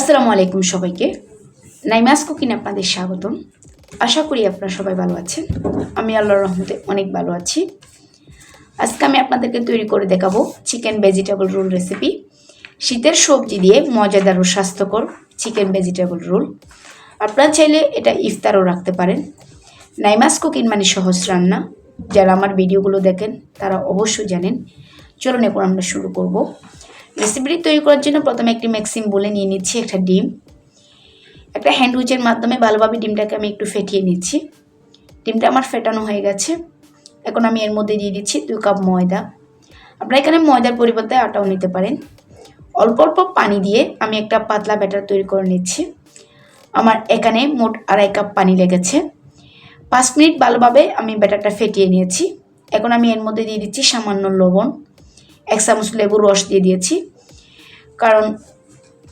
আসসালামু আলাইকুম সবাইকে। নাইমাস কুকিং আপনাদের স্বাগতম। আশা করি আপনারা সবাই ভালো আছেন। আমি আল্লাহর রহমতে অনেক ভালো আছি। আজকে আমি আপনাদেরকে তৈরি করে দেখাবো চিকেন ভেজিটেবল রোল রেসিপি। শীতের সবজি দিয়ে মজাদার ও স্বাস্থ্যকর চিকেন ভেজিটেবল রোল। আপনারা চাইলে এটা ইফতারও রাখতে পারেন। নাইমাস কুকিং মানে সহজ রান্না। যারা আমার ভিডিওগুলো দেখেন, তারা অবশ্যই জানেন। চলুন এখন আমরা শুরু করব। রেসিপিটি তৈরি করার জন্য প্রথমে একটি ম্যাক্সিম বলে নিয়ে নিচ্ছি একটা ডিম। একটা হ্যান্ড উইচের মাধ্যমে ভালোভাবে ডিমটাকে আমি একটু ফেটিয়ে নিচ্ছি। ডিমটা আমার ফেটানো হয়ে গেছে। এখন আমি এর মধ্যে দিয়ে দিচ্ছি দুই কাপ ময়দা। আপনারা এখানে ময়দার পরিবর্তে আটাও নিতে পারেন। অল্প অল্প পানি দিয়ে আমি একটা পাতলা ব্যাটার তৈরি করে নিচ্ছি। আমার এখানে মোট আড়াই কাপ পানি লেগেছে। পাঁচ মিনিট ভালোভাবে আমি ব্যাটারটা ফেটিয়ে নিয়েছি। এখন আমি এর মধ্যে দিয়ে দিচ্ছি সামান্য লবণ। এক চামচ লেবুর রস দিয়ে দিয়েছি।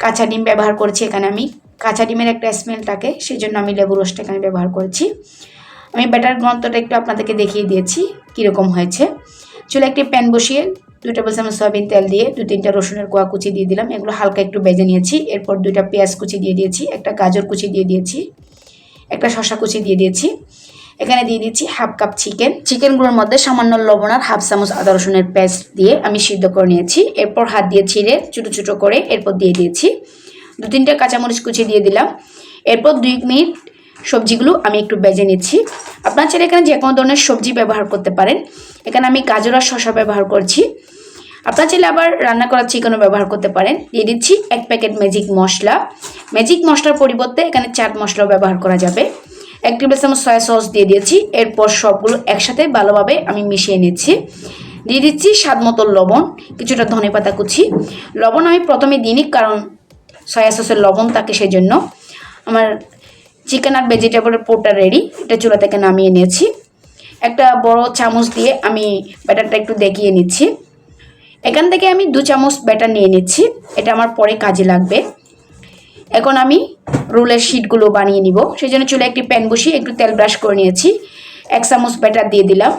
কাঁচা ডিম ব্যবহার করছি এখানে আমি। কাঁচা ডিমের একটা স্মেল থাকে সেই জন্য আমি লেবু রসটা এখানে ব্যবহার করছি। আমি ব্যাটার গ্রন্থটা একটু আপনাদেরকে দেখিয়ে দিয়েছি, কীরকম হয়েছে। চুলে একটি প্যান বসিয়ে দুই টেবিল চামচ সয়াবিন তেল দিয়ে দু তিনটা রসুনের কোয়া কুচি দিয়ে দিলাম। এগুলো হালকা একটু বেজে নিয়েছি, এরপর দুইটা পেঁয়াজ কুচি দিয়ে দিয়েছি, একটা গাজর কুচি দিয়ে দিয়েছি, একটা শশা কুচি দিয়ে দিয়েছি। এখানে দিয়ে দিচ্ছি হাফ কাপ চিকেন। চিকেনগুলোর মধ্যে সামান্য লবণ আর হাফ চামচ আদা রসুনের পেস্ট দিয়ে আমি সিদ্ধ করে নিয়েছি। এরপর হাত দিয়ে ছিঁড়ে ছোটো ছোটো করে এরপর দিয়ে দিয়েছি। দু তিনটে কাঁচামরিচ কুচি দিয়ে দিলাম। এরপর দুই মিনিট সবজিগুলো আমি একটু বেজে নিচ্ছি। আপনার চাইলে এখানে যে কোনো ধরনের সবজি ব্যবহার করতে পারেন। এখানে আমি গাজর আর শশা ব্যবহার করছি। আপনার চাইলে আবার রান্না করা চিকেনও ব্যবহার করতে পারেন। দিয়ে দিচ্ছি এক প্যাকেট ম্যাজিক মশলা। ম্যাজিক মশলার পরিবর্তে এখানে চাট মশলাও ব্যবহার করা যাবে। এক টেবিল চামচ সয়া সস দিয়ে দিয়েছি। এরপর সবগুলো একসাথে ভালোভাবে আমি মিশিয়ে নিচ্ছি। দিয়ে দিচ্ছি স্বাদ মতো লবণ, কিছুটা ধনে পাতা কুচি। লবণ আমি প্রথমে দিইনি কারণ সয়া সসের লবণ থাকে সেজন্য। আমার চিকেন আর ভেজিটেবলের পোটটা রেডি এটা চুলা থেকে নামিয়ে নিয়েছি। একটা বড় চামচ দিয়ে আমি ব্যাটারটা একটু দেখিয়ে নিচ্ছি। এখান থেকে আমি দু চামচ ব্যাটার নিয়ে নিচ্ছি। এটা আমার পরে কাজে লাগবে। এখন আমি রোলের শিটগুলো বানিয়ে নিব। সেই জন্য চুলে একটি প্যান বসিয়ে একটু তেল ব্রাশ করে নিয়েছি। এক চামচ ব্যাটার দিয়ে দিলাম।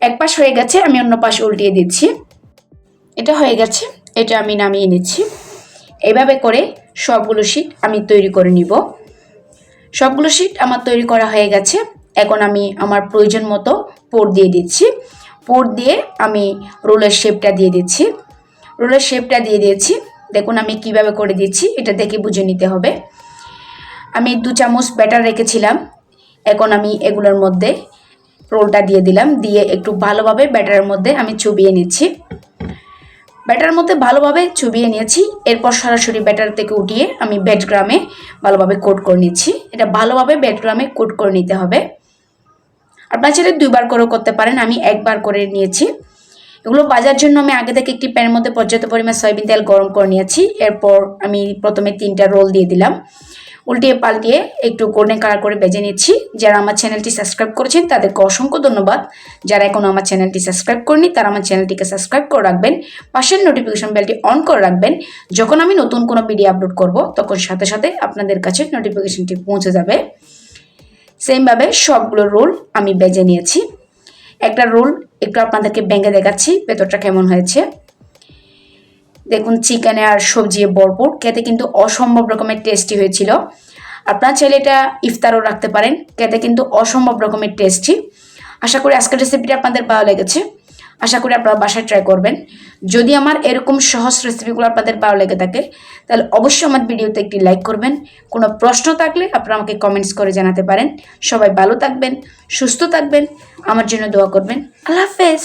এক পাশ হয়ে গেছে, আমি অন্য পাশ উল্টিয়ে দিচ্ছি। এটা হয়ে গেছে, এটা আমি নামিয়ে নিচ্ছি। এভাবে করে সবগুলো শিট আমি তৈরি করে নিব। সবগুলো শিট আমার তৈরি করা হয়ে গেছে। এখন আমি আমার প্রয়োজন মতো পোর দিয়ে দিচ্ছি। পোর দিয়ে আমি রোলের শেপটা দিয়ে দিচ্ছি। রোলের শেপটা দিয়ে দিয়েছি। দেখুন আমি কীভাবে করে দিচ্ছি, এটা দেখে বুঝে নিতে হবে। আমি দু চামচ ব্যাটার রেখেছিলাম, এখন আমি এগুলোর মধ্যে রোলটা দিয়ে দিলাম, দিয়ে একটু ভালোভাবে ব্যাটারের মধ্যে আমি চুবিয়ে নিচ্ছি। ব্যাটার মধ্যে ভালোভাবে চুবিয়ে নিয়েছি, এরপর সরাসরি ব্যাটার থেকে উঠিয়ে আমি ব্যাটগ্রামে ভালোভাবে কোট করে নিচ্ছি। এটা ভালোভাবে ব্যাটগ্রামে কোট করে নিতে হবে। আপনার ছেলে দুইবার করেও করতে পারেন, আমি একবার করে নিয়েছি। এগুলো বাজার জন্য আমি আগে থেকে একটি প্যানের মধ্যে পর্যাপ্ত পরিমাণ সয়াবিন তেল গরম করে নিয়েছি। এরপর আমি প্রথমে তিনটা রোল দিয়ে দিলাম। উল্টিয়ে পাল্টিয়ে একটু গোল্ডেন কালার করে বেজে নিচ্ছি। যারা আমার চ্যানেলটি সাবস্ক্রাইব করেছেন, তাদেরকে অসংখ্য ধন্যবাদ। যারা এখনও আমার চ্যানেলটি সাবস্ক্রাইব করেনি তারা আমার চ্যানেলটিকে সাবস্ক্রাইব করে রাখবেন। পাশের নোটিফিকেশন বেলটি অন করে রাখবেন। যখন আমি নতুন কোনো ভিডিও আপলোড করব, তখন সাথে সাথে আপনাদের কাছে নোটিফিকেশনটি পৌঁছে যাবে। সেমভাবে সবগুলো রোল আমি বেজে নিয়েছি। একটা রোল একটু আপনাদেরকে ব্যাঙ্গে দেখাচ্ছি, ভেতরটা কেমন হয়েছে। দেখুন, চিকেনে আর সবজি ভরপুর, খেতে কিন্তু অসম্ভব রকমের টেস্টি হয়েছিল। আপনার চাইলে এটা ইফতারও রাখতে পারেন, খেতে কিন্তু অসম্ভব রকমের টেস্টি আশা করি আজকের রেসিপিটা আপনাদের ভালো লেগেছে। আশা করি আপনারা বাসায় ট্রাই করবেন। যদি আমার এরকম সহজ রেসিপিগুলো আপনাদের ভালো লেগে থাকে, তাহলে অবশ্যই আমার ভিডিওতে একটি লাইক করবেন। কোনো প্রশ্ন থাকলে আপনারা আমাকে কমেন্টস করে জানাতে পারেন। সবাই ভালো থাকবেন, সুস্থ থাকবেন, আমার জন্য দোয়া করবেন। আল্লাহ হাফেজ।